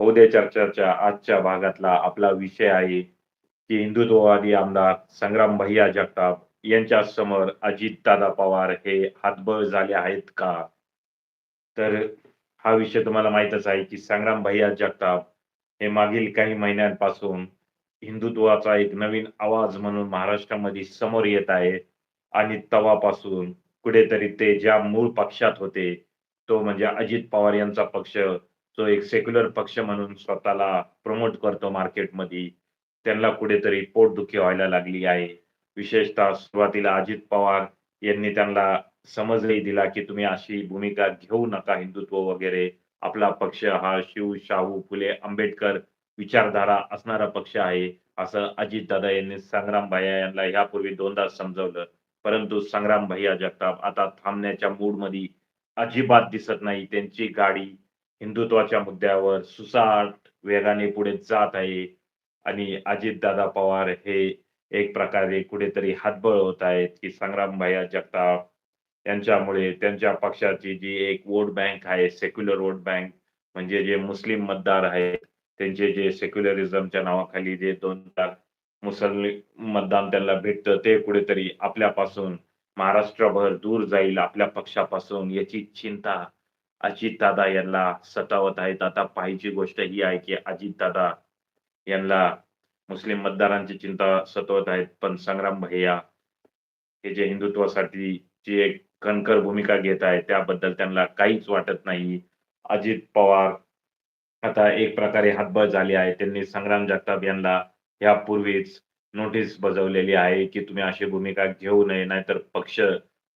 उद्या चर्चाच्या आजच्या भागातला आपला विषय आहे की हिंदुत्ववादी आमदार संग्राम भैया जगताप यांच्या समोर अजितदादा पवार हे हातबळ झाले आहेत का? तर हा विषय तुम्हाला माहितच आहे की संग्राम भैया जगताप हे मागील काही महिन्यांपासून हिंदुत्वाचा एक नवीन आवाज म्हणून महाराष्ट्रामध्ये समोर येत आहे आणि तवापासून कुठेतरी ते ज्या मूळ पक्षात होते तो म्हणजे अजित पवार यांचा पक्ष जो एक सेक्युलर पक्ष म्हणून स्वतःला प्रमोट करतो मार्केटमध्ये त्यांना कुठेतरी पोटदुखी व्हायला लागली आहे. विशेषतः सुरुवातीला अजित पवार यांनी त्यांना समजही दिला की तुम्ही अशी भूमिका घेऊ नका हिंदुत्व वगैरे. आपला पक्ष हा शिव शाहू फुले आंबेडकर विचारधारा असणारा पक्ष आहे. असं अजित दादा यांनी संग्राम भैया यांना यापूर्वी दोनदा समजवलं. परंतु संग्राम भैया जगताप आता थांबण्याच्या मूडमध्ये अजिबात दिसत नाही. त्यांची गाडी हिंदुत्वाच्या मुद्द्यावर सुसाट वेगाने पुढे जात आहे आणि अजितदादा पवार हे एक प्रकारे कुठेतरी हातबळ होत आहेत की संग्राम भैया जगताप यांच्यामुळे त्यांच्या पक्षाची जी एक वोट बँक आहे सेक्युलर वोट बँक म्हणजे जे मुस्लिम मतदार आहेत त्यांचे जे सेक्युलरिझमच्या नावाखाली जे दोन लाख मुस्लिम मतदान त्यांना भेटतं ते कुठेतरी आपल्यापासून महाराष्ट्रभर दूर जाईल आपल्या पक्षापासून याची चिंता अजितदादा यांना सतावत आहेत. आता पाहायची गोष्ट ही आहे की अजितदादा यांना मुस्लिम मतदारांची चिंता सतवत आहेत. पण संग्राम भैया हे जे हिंदुत्वासाठी जी एक कणकर भूमिका घेत आहे त्याबद्दल त्यांना काहीच वाटत नाही. अजित पवार आता एक प्रकारे हातबळ झाले आहे. त्यांनी संग्राम जगताप यांना यापूर्वीच नोटीस बजावलेली आहे की तुम्ही अशी भूमिका घेऊ नये नाहीतर पक्ष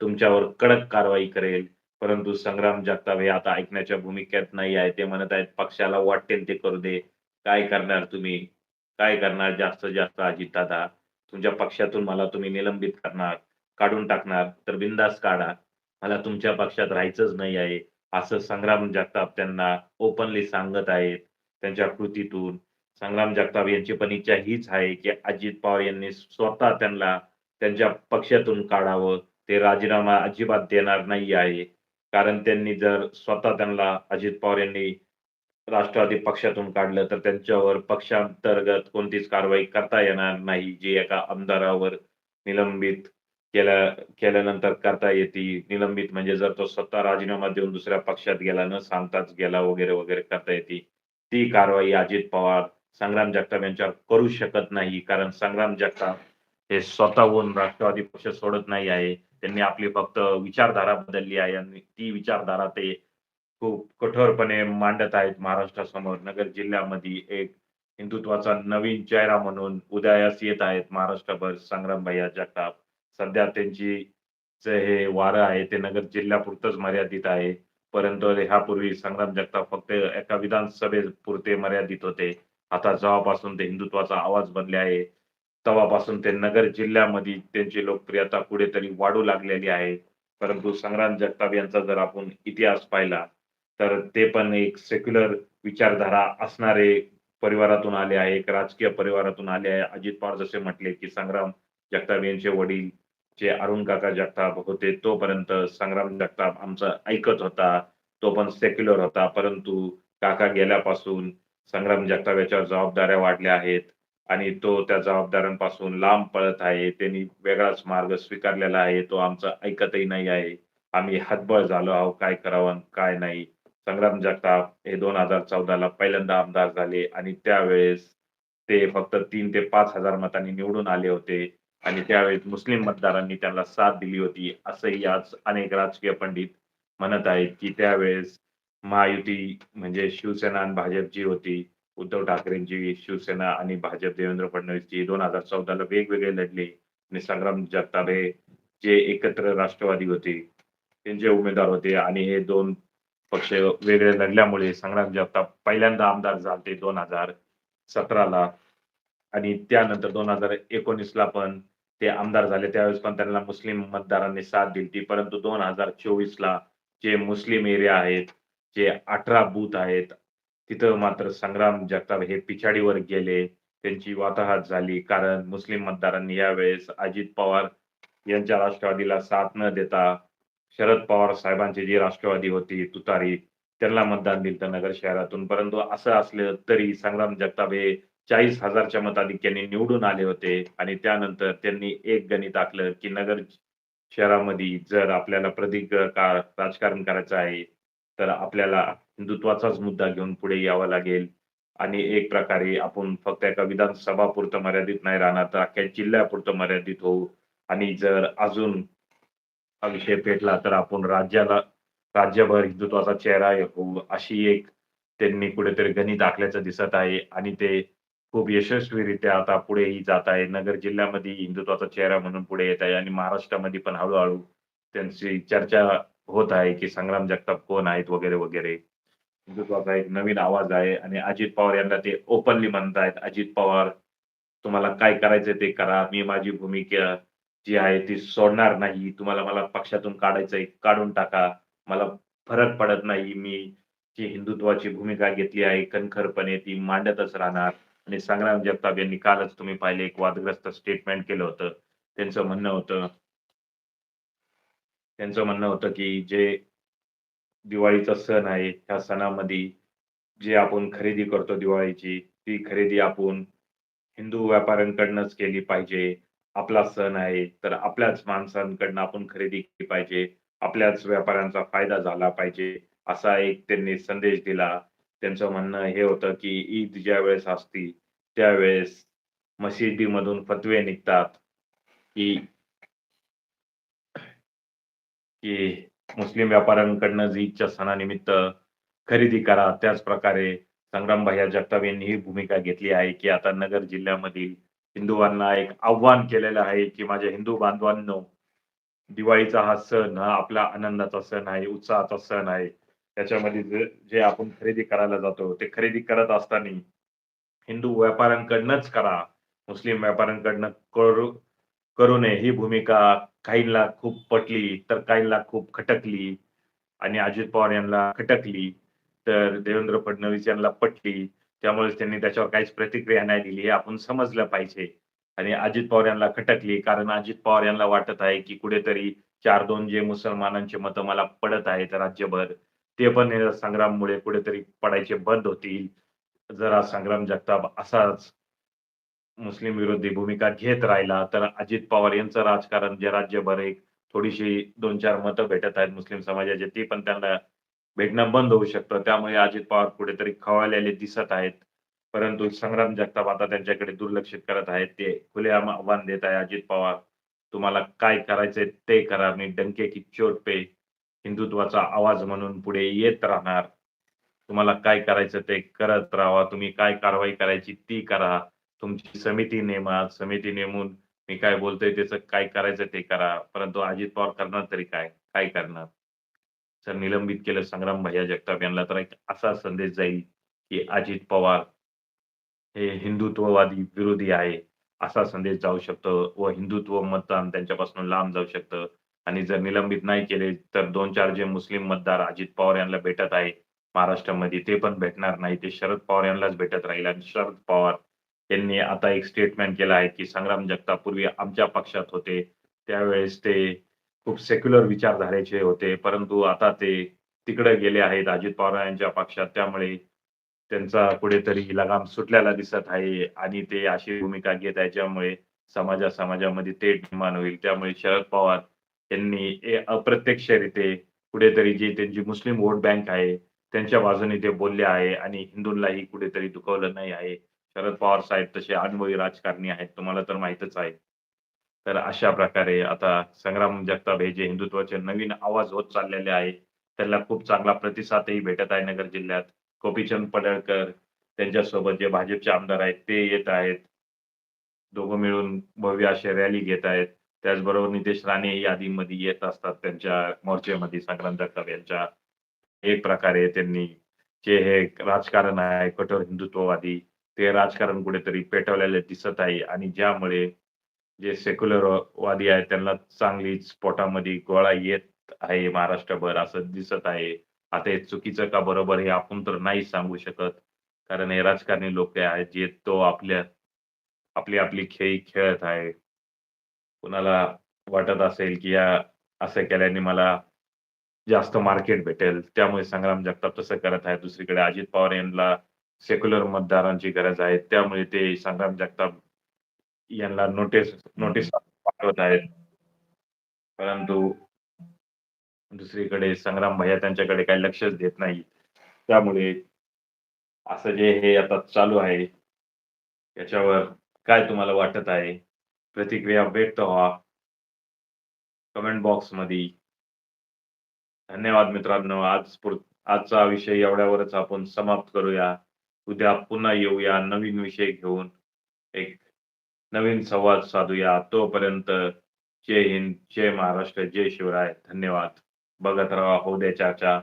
तुमच्यावर कडक कारवाई करेल. परंतु संग्राम जगताप हे आता ऐकण्याच्या भूमिकेत नाही आहे. ते म्हणत आहेत पक्षाला वाटेल ते करू दे. काय करणार तुम्ही? काय करणार जास्त जास्त अजितदादा तुमच्या पक्षातून मला तुम्ही निलंबित करणार काढून टाकणार तर बिंदास काढा. मला तुमच्या पक्षात राहायचंच नाही आहे. असं संग्राम जगताप त्यांना ओपनली सांगत आहेत त्यांच्या कृतीतून. संग्राम जगताप यांची पण इच्छा हीच आहे की अजित पवार यांनी स्वतः त्यांना त्यांच्या पक्षातून काढावं. ते राजीनामा अजिबात देणार नाही आहे. कारण त्यांनी जर स्वतः त्यांना अजित पवार यांनी राष्ट्रवादी पक्षातून काढलं तर त्यांच्यावर पक्षांतर्गत कोणतीच कारवाई करता येणार नाही जी एका आमदारावर निलंबित केल्या केल्यानंतर करता येते. निलंबित म्हणजे जर तो स्वतः राजीनामा देऊन दुसऱ्या पक्षात गेला न सांगताच गेला वगैरे वगैरे करता येते. ती कारवाई अजित पवार संग्राम जगताप यांच्यावर करू शकत नाही कारण संग्राम जगताप हे स्वतःहून राष्ट्रवादी पक्ष सोडत नाही आहे. त्यांनी आपली फक्त विचारधारा बदलली आहे आणि ती विचारधारा ते खूप कठोरपणे मांडत आहेत महाराष्ट्रासमोर. नगर जिल्ह्यामध्ये एक हिंदुत्वाचा नवीन चेहरा म्हणून उदयास येत आहेत महाराष्ट्रभर. संग्राम भैया जगताप सध्या त्यांची हे वारं आहे ते नगर जिल्ह्यापुरतच मर्यादित आहे. परंतु ह्यापूर्वी संग्राम जगताप फक्त एका विधानसभेपुरते मर्यादित होते. आता जेव्हापासून ते हिंदुत्वाचा आवाज बनले आहे तेव्हापासून ते नगर जिल्ह्यामध्ये त्यांची लोकप्रियता कुठेतरी वाढू लागलेली आहे. परंतु संग्राम जगताप यांचा जर आपण इतिहास पाहिला तर ते पण एक सेक्युलर विचारधारा असणारे परिवारातून आले आहे एक राजकीय परिवारातून आले आहे. अजित पवार जसे म्हटले की संग्राम जगताप यांचे वडील जे अरुण काका जगताप होते तोपर्यंत संग्राम जगताप आमचा ऐकत होता तो पण सेक्युलर होता. परंतु काका गेल्यापासून संग्राम जगताप याच्यावर जबाबदाऱ्या वाढल्या आहेत. आणि तो त्या जबाबदारांपासून लांब पळत आहे. त्यांनी वेगळाच मार्ग स्वीकारलेला आहे. तो आमचा ऐकतही नाही आहे. आम्ही हातबळ झालो आहोत. काय करावं काय नाही. संग्राम जगताप हे दोन हजार चौदाला पहिल्यांदा आमदार झाले आणि त्यावेळेस ते फक्त तीन ते पाच हजार मतांनी निवडून आले होते. आणि त्यावेळेस मुस्लिम मतदारांनी त्यांना साथ दिली होती. असंही आज अनेक राजकीय पंडित म्हणत आहेत की त्यावेळेस महायुती म्हणजे शिवसेना आणि भाजप जी होती. उद्धव ठाकरेंची शिवसेना आणि भाजप देवेंद्र फडणवीसची दोन हजार चौदाला वेगवेगळे लढले. आणि संग्राम जगताप जे एकत्र राष्ट्रवादी होते त्यांचे उमेदवार होते आणि हे दोन पक्ष वेगळे लढल्यामुळे संग्राम जगताप पहिल्यांदा आमदार झाले दोन हजार सतराला. आणि त्यानंतर दोन हजार एकोणीसला पण ते आमदार झाले. त्यावेळेस पण त्यांना मुस्लिम मतदारांनी साथ दिली परंतु दोन हजार चोवीसला जे मुस्लिम एरिया आहेत जे अठरा बूथ आहेत तिथं मात्र संग्राम जगताप हे पिछाडीवर गेले. त्यांची वाताहत झाली. कारण मुस्लिम मतदारांनी यावेळेस अजित पवार यांच्या राष्ट्रवादीला साथ न देता शरद पवार साहेबांची जी राष्ट्रवादी होती तुतारी त्यांना मतदान दिलं नगर शहरातून. परंतु असं असलं तरी संग्राम जगताप हे 40,000च्या मताधिक्याने निवडून आले होते. आणि त्यानंतर त्यांनी एक गणित आखलं, की नगर शहरामध्ये जर आपल्याला प्रदीर्घ काळ राजकारण करायचं आहे, तर आपल्याला हिंदुत्वाचाच मुद्दा घेऊन पुढे यावं लागेल. आणि एक प्रकारे आपण फक्त एका विधानसभापुरतं मर्यादित नाही राहणार, तर अख्ख्या जिल्ह्यापुरतं मर्यादित होऊ. आणि जर अजून हा विषय पेटला तर आपण राज्याला राज्यभर हिंदुत्वाचा चेहरा होऊ अशी एक त्यांनी कुठेतरी गणित आखल्याचं दिसत आहे. आणि ते खूप यशस्वीरित्या आता पुढेही जात आहे. नगर जिल्ह्यामध्ये हिंदुत्वाचा चेहरा म्हणून पुढे येत आहे. आणि महाराष्ट्रामध्ये पण हळूहळू त्यांची चर्चा होत आहे, की संग्राम जगताप कोण आहेत वगैरे, वगैरे. हिंदुत्वाचा एक नवीन आवाज आहे आणि अजित पवार यांना ते ओपनली म्हणतायत. अजित पवार, तुम्हाला काय करायचंय ते करा. मी माझी भूमिका जी आहे ती सोडणार नाही. तुम्हाला मला पक्षातून काढायचंय, काढून टाका. मला फरक पडत नाही. मी जी हिंदुत्वाची भूमिका घेतली आहे कणखरपणे ती मांडतच राहणार आणि संग्राम जगताप यांनी कालच तुम्ही पाहिले एक वादग्रस्त स्टेटमेंट केलं होतं. त्यांचं म्हणणं होतं त्यांचं म्हणणं होतं, की जे दिवाळीचा सण आहे, त्या सणामध्ये जे आपण खरेदी करतो दिवाळीची, ती खरेदी आपण हिंदू व्यापाऱ्यांकडनंच केली पाहिजे. आपला सण आहे, तर आपल्याच माणसांकडनं आपण खरेदी केली पाहिजे. आपल्याच व्यापाऱ्यांचा फायदा झाला पाहिजे, असा एक त्यांनी संदेश दिला. त्यांचं म्हणणं हे होतं, की ईद ज्या वेळेस असती, त्यावेळेस मशिदीमधून फतवे निघतात, की की मुस्लिम व्यापाऱ्यांकडनं ईदच्या सणानिमित्त खरेदी करा. त्याच प्रकारे संग्राम भैया जगताप यांनी ही भूमिका घेतली आहे, की आता नगर जिल्ह्यामधील हिंदूंना एक आव्हान केलेलं आहे, की माझ्या हिंदू बांधवांनो, दिवाळीचा हा सण हा आपला आनंदाचा सण आहे, उत्साहाचा सण आहे. त्याच्यामध्ये जे जे आपण खरेदी करायला जातो, ते खरेदी करत असताना हिंदू व्यापाऱ्यांकडनंच करा. मुस्लिम व्यापाऱ्यांकडनं करू नये ही भूमिका काहींना खूप पटली, तर काहींना खूप खटकली आणि अजित पवार यांना खटकली, तर देवेंद्र फडणवीस यांना पटली. त्यामुळे त्यांनी त्याच्यावर काहीच प्रतिक्रिया नाही दिली. हे आपण समजलं पाहिजे. आणि अजित पवार यांना खटकली कारण अजित पवार यांना वाटत आहे, की कुठेतरी चार दोन जे मुसलमानांचे मतं मला पडत आहेत राज्यभर, ते पण संग्राममुळे कुठेतरी पडायचे बंद होतील. जरा संग्राम जगताप असाच मुस्लिम विरोधी भूमिका घेत राहिला, तर अजित पवार यांचं राजकारण जे राज्यभर एक थोडीशी दोन चार मतं भेटत आहेत मुस्लिम समाजाचे, ती पण त्यांना भेटणं बंद होऊ शकतं. त्यामुळे अजित पवार कुठेतरी खवळलेले दिसत आहेत. परंतु संग्राम जगताप आता त्यांच्याकडे दुर्लक्षित करत आहेत. ते खुलेआम आव्हान देत आहे अजित पवार, तुम्हाला काय करायचंय ते करा. मी डंके की चोट पे हिंदुत्वाचा आवाज म्हणून पुढे येत राहणार. तुम्हाला काय करायचं ते करत राहा तुम्ही काय कारवाई करायची ती करा. तुमची समिती नेमा. समिती नेमून मी काय बोलतोय त्याचं काय करायचं ते करा. परंतु अजित पवार करणार तरी काय? काय करणार? सर निलंबित केलं संग्राम भैया जगताप यांना तर एक असा संदेश जाईल, की अजित पवार हे हिंदुत्ववादी विरोधी आहे, असा संदेश जाऊ शकतो व हिंदुत्व मतदान त्यांच्यापासून लांब जाऊ शकतं आणि जर निलंबित नाही केले, तर दोन चार जे मुस्लिम मतदार अजित पवार यांना भेटत आहे महाराष्ट्रामध्ये, ते पण भेटणार नाही. ते शरद पवार यांनाच भेटत राहील आणि शरद पवार त्यांनी आता एक स्टेटमेंट केलं आहे, की संग्राम जगताप पूर्वी आमच्या पक्षात होते. त्यावेळेस ते खूप सेक्युलर विचारधारेचे होते. परंतु आता ते तिकडे गेले आहेत अजित पवार यांच्या पक्षात. त्यामुळे त्यांचा कुठेतरी लगाम सुटलेला दिसत आहे आणि ते अशी भूमिका घेत आहे, ज्यामुळे समाजा-समाजामध्ये ते निर्माण होईल. त्यामुळे शरद पवार यांनी अप्रत्यक्षरित्या कुठेतरी जी त्यांची मुस्लिम वोट बँक आहे, त्यांच्या बाजूने ते बोलले आहे आणि हिंदूंलाही कुठेतरी दुखवलं नाही आहे. शरद पवार साहेब तसे अनुभवी राजकारणी आहेत, तुम्हाला तर माहितच आहे. तर अशा प्रकारे आता संग्राम जगताप हे जे हिंदुत्वाचे नवीन आवाज होत चाललेले आहे, त्यांना खूप चांगला प्रतिसादही भेटत आहे नगर जिल्ह्यात. गोपीचंद पडळकर त्यांच्यासोबत जे भाजपचे आमदार आहेत ते येत आहेत. दोघं मिळून भव्य अशी रॅली घेत आहेत. त्याचबरोबर नितेश राणे यादीमध्ये येत असतात त्यांच्या मोर्चेमध्ये संग्राम जगताप यांच्या. एक प्रकारे त्यांनी जे हे राजकारण आहे कठोर हिंदुत्ववादी, ते राजकारण कुठेतरी पेटवलेले दिसत आहे आणि ज्यामुळे जे सेक्युलर वादी आहेत त्यांना चांगलीच पोटामध्ये गोळा येत आहे महाराष्ट्रभर असं दिसत आहे. आता हे चुकीचं का बरोबर हे आपण तर नाही सांगू शकत. कारण हे राजकारणी लोक आहेत जे तो आपल्या आपली आपली खेळी खेळत आहे. कुणाला वाटत असेल, की या असं केल्याने मला जास्त मार्केट भेटेल. त्यामुळे संग्राम जगताप तसं करत आहे दुसरीकडे अजित पवार यांना सेक्युलर मतदारांची गरज आहे. त्यामुळे ते संग्राम जगताप यांना नोटीस नोटीस पाठवत आहेत. परंतु दुसरीकडे संग्राम भैया त्यांच्याकडे काही लक्षच देत नाही. त्यामुळे असं जे हे आता चालू आहे, याच्यावर काय तुम्हाला वाटत आहे? प्रतिक्रिया व्यक्त व्हा. कमेंट बॉक्समध्ये धन्यवाद मित्रांनो. आज आजचा विषय एवढ्यावरच आपण समाप्त करूया. उद्या पुन्हा येऊया नवीन विषय घेऊन. एक नवीन संवाद साधूया. तोपर्यंत जय हिंद, जय महाराष्ट्र, जय शिवराय. धन्यवाद. बघत राहा होऊ द्या चर्चा.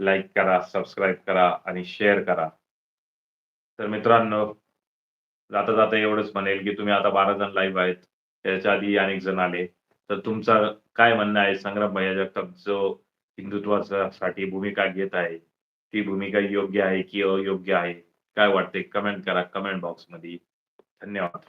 लाईक करा, सबस्क्राईब करा आणि शेअर करा. तर मित्रांनो, जाता जाता एवढंच म्हणेल, की तुम्ही आता 12 जण लाईव्ह आहेत. त्याच्या आधी अनेक जण आले. तर तुमचं काय म्हणणं आहे? संग्राम भैया जगताप जो हिंदुत्वासाठी भूमिका घेत आहे, ती भूमिका योग्य आहे की अयोग्य आहे? काय वाटते? कमेंट करा कमेंट बॉक्समध्ये. धन्यवाद.